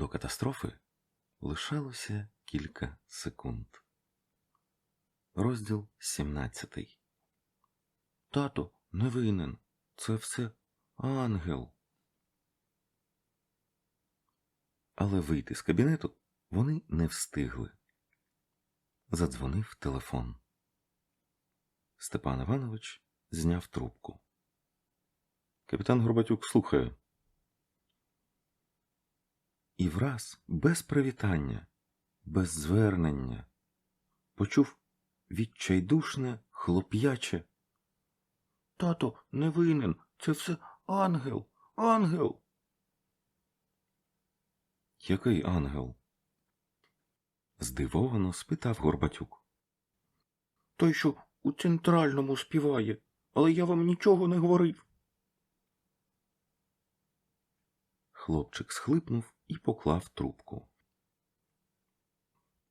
До катастрофи лишалося кілька секунд. Розділ 17 Тато не винен. Це все ангел. Але вийти з кабінету вони не встигли. Задзвонив телефон. Степан Іванович зняв трубку. Капітан Горбатюк слухає. І враз, без привітання, без звернення, почув відчайдушне, хлоп'яче. Тато не винен, це все ангел, ангел. Який ангел? здивовано спитав Горбатюк. Той, що у центральному співає, але я вам нічого не говорив. Хлопчик схлипнув і поклав трубку.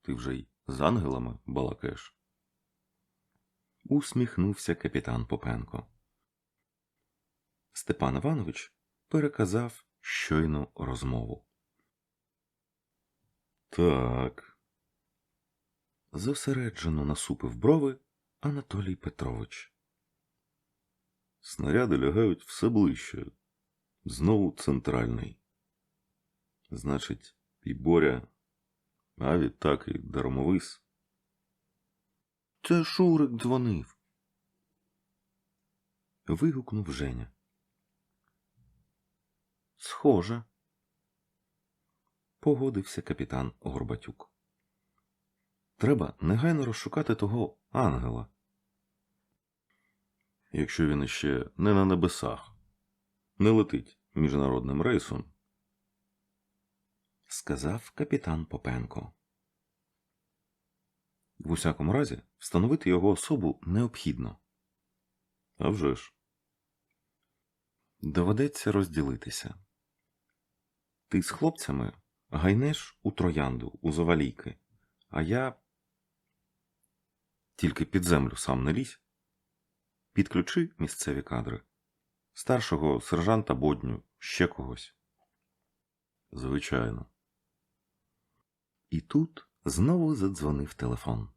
Ти вже й з ангелами балакаєш? Усміхнувся капітан Попенко. Степан Іванович переказав щойну розмову. Так. Зосереджено насупив брови Анатолій Петрович. Снаряди лягають все ближче. Знову центральний. Значить, і Боря, а відтак і дармовис. Це Шурик дзвонив. Вигукнув Женя. Схоже. Погодився капітан Горбатюк. Треба негайно розшукати того ангела. Якщо він іще не на небесах, не летить міжнародним рейсом, сказав капітан Попенко. В усякому разі, встановити його особу необхідно. А вже ж. Доведеться розділитися. Ти з хлопцями гайнеш у троянду, у завалійки, а я тільки під землю сам не лізь. Підключи місцеві кадри. Старшого сержанта Бодню, ще когось. Звичайно. І тут знову задзвонив телефон.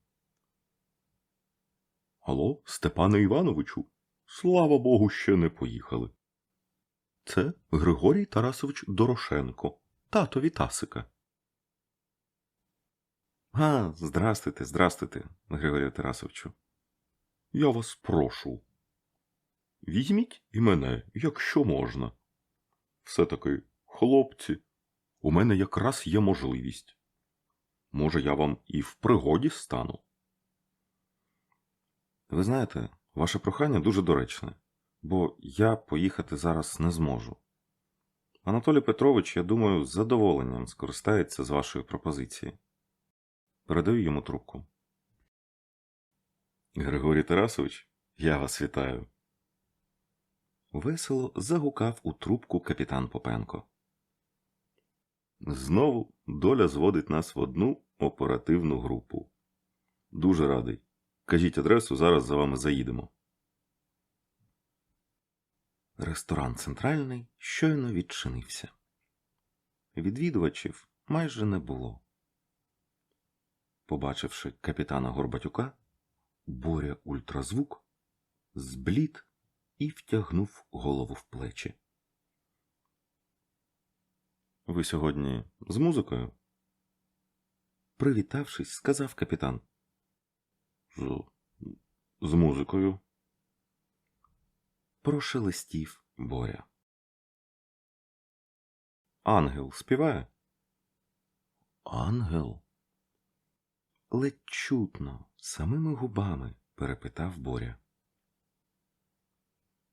Алло, Степане Івановичу, слава Богу, ще не поїхали. Це Григорій Тарасович Дорошенко, тато Вітасика. А, здрастуйте, здрастуйте, Григорію Тарасовичу. Я вас прошу. Візьміть і мене, якщо можна. Все таки, хлопці, у мене якраз є можливість. Може, я вам і в пригоді стану. Ви знаєте, ваше прохання дуже доречне, бо я поїхати зараз не зможу. Анатолій Петрович, я думаю, з задоволенням скористається з вашої пропозиції. Передаю йому трубку. Григорій Тарасович, я вас вітаю. Весело загукав у трубку капітан Попенко. Знову доля зводить нас в одну оперативну групу. Дуже радий. Кажіть адресу, зараз за вами заїдемо. Ресторан центральний щойно відчинився. Відвідувачів майже не було. Побачивши капітана Горбатюка, Боря ультразвук зблід і втягнув голову в плечі. Ви сьогодні з музикою? Привітавшись, сказав капітан. З, з музикою. Прошелестів Боря. Ангел співає? Ангел? Ледь чутно, самими губами перепитав Боря.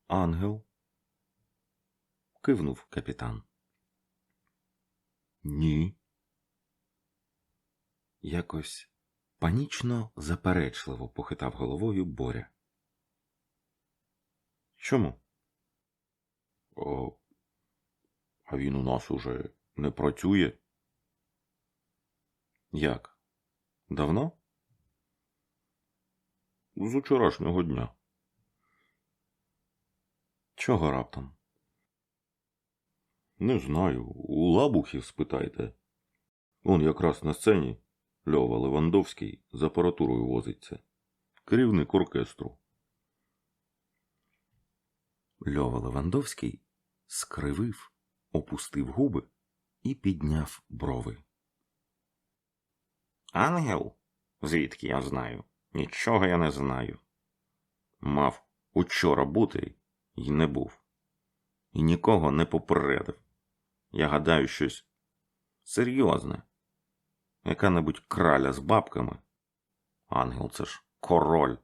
Ангел. кивнув капітан. Ні. Якось панічно заперечливо похитав головою Боря. Чому? О, а він у нас уже не працює. Як? Давно? З учорашнього дня. Чого раптом? Не знаю. У лабухів спитайте. Он якраз на сцені Льова Левандовський з апаратурою возиться. Керівник оркестру. Льова Левандовський скривив, опустив губи і підняв брови. Ангел? Звідки я знаю? Нічого я не знаю. Мав учора бути і не був. І нікого не попередив. Я гадаю, щось серйозне. Яка-небудь краля з бабками. Ангел це ж король.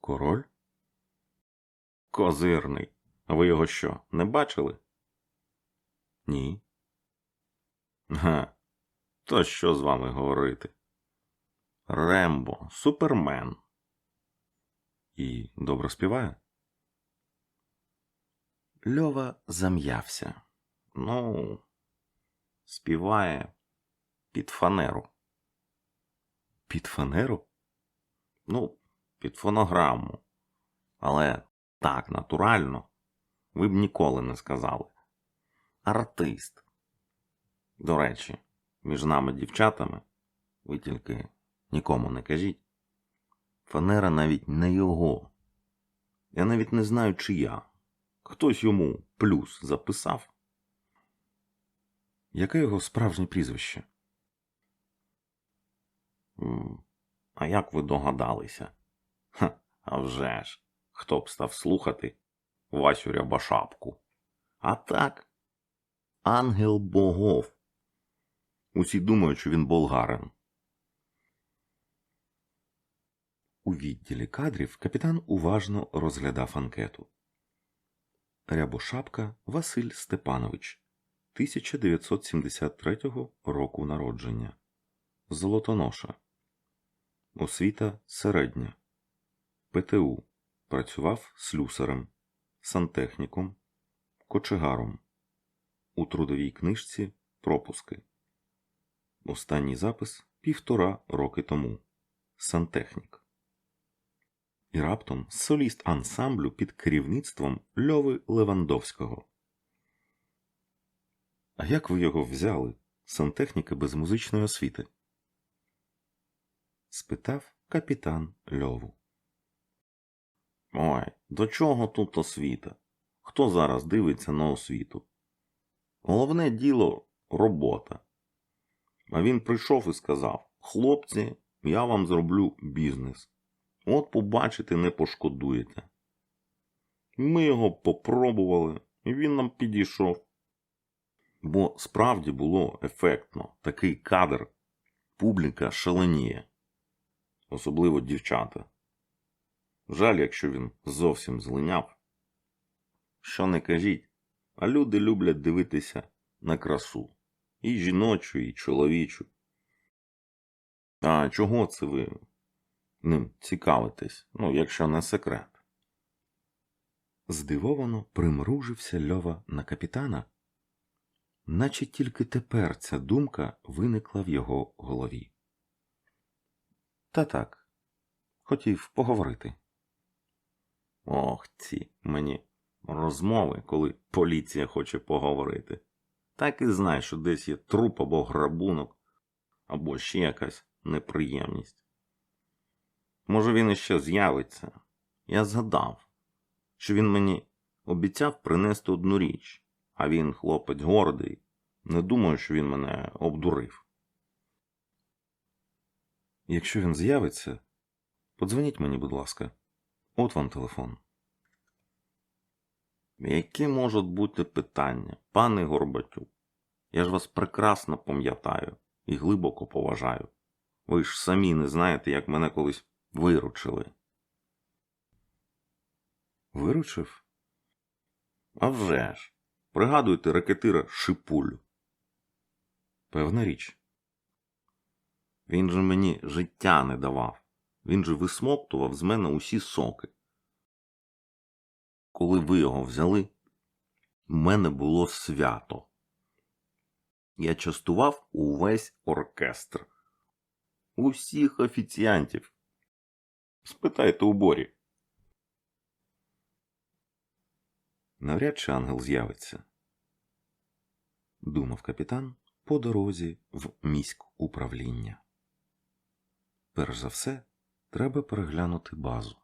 Король? Козирний. А ви його що, не бачили? Ні. Га. То що з вами говорити? Рембо, супермен. І добре співає? Льова зам'явся. Ну, співає під фанеру. Під фанеру? Ну, під фонограму. Але так натурально ви б ніколи не сказали. Артист. До речі, між нами дівчатами, ви тільки нікому не кажіть. Фанера навіть не його. Я навіть не знаю, чия. Хтось йому плюс записав. Яке його справжнє прізвище? А як ви догадалися? Ха, а вже ж, хто б став слухати Васю Рябошапку. А так, ангел богов. Усі думають, що він болгарин. У відділі кадрів капітан уважно розглядав анкету. Рябошапка Василь Степанович, 1973 року народження. Золотоноша. Освіта середня. ПТУ. Працював слюсарем, сантехніком, кочегаром. У трудовій книжці пропуски. Останній запис півтора роки тому. Сантехнік. І раптом соліст ансамблю під керівництвом Льови Левандовського. А як ви його взяли, сантехніка без музичної освіти? спитав капітан Льову. Ой, до чого тут освіта? Хто зараз дивиться на освіту? Головне діло робота. А він прийшов і сказав: Хлопці, я вам зроблю бізнес. От побачите, не пошкодуєте. Ми його попробували, і він нам підійшов. Бо справді було ефектно такий кадр, публіка шаленіє, особливо дівчата. Жаль, якщо він зовсім злиняв. Що не кажіть, а люди люблять дивитися на красу і жіночу, і чоловічу. А чого це ви ним цікавитесь, ну, якщо не секрет? Здивовано примружився Льова на капітана, наче тільки тепер ця думка виникла в його голові. Та так, хотів поговорити. Ох, ці мені розмови, коли поліція хоче поговорити. Так і знай, що десь є труп або грабунок, або ще якась неприємність. Може, він іще з'явиться. Я згадав, що він мені обіцяв принести одну річ, а він, хлопець гордий, не думаю, що він мене обдурив. Якщо він з'явиться, подзвоніть мені, будь ласка. От вам телефон. Які можуть бути питання, пане Горбатюк? Я ж вас прекрасно пам'ятаю і глибоко поважаю. Ви ж самі не знаєте, як мене колись виручили. Виручив? А вже ж, пригадуєте ракетира Шипулю. Певна річ. Він же мені життя не давав. Він же висмоктував з мене усі соки. Коли ви його взяли, в мене було свято. Я частував увесь оркестр. Усіх офіціантів. Спитайте у Борі. Навряд чи ангел з'явиться. думав капітан по дорозі в міськ управління. Перш за все, треба переглянути базу.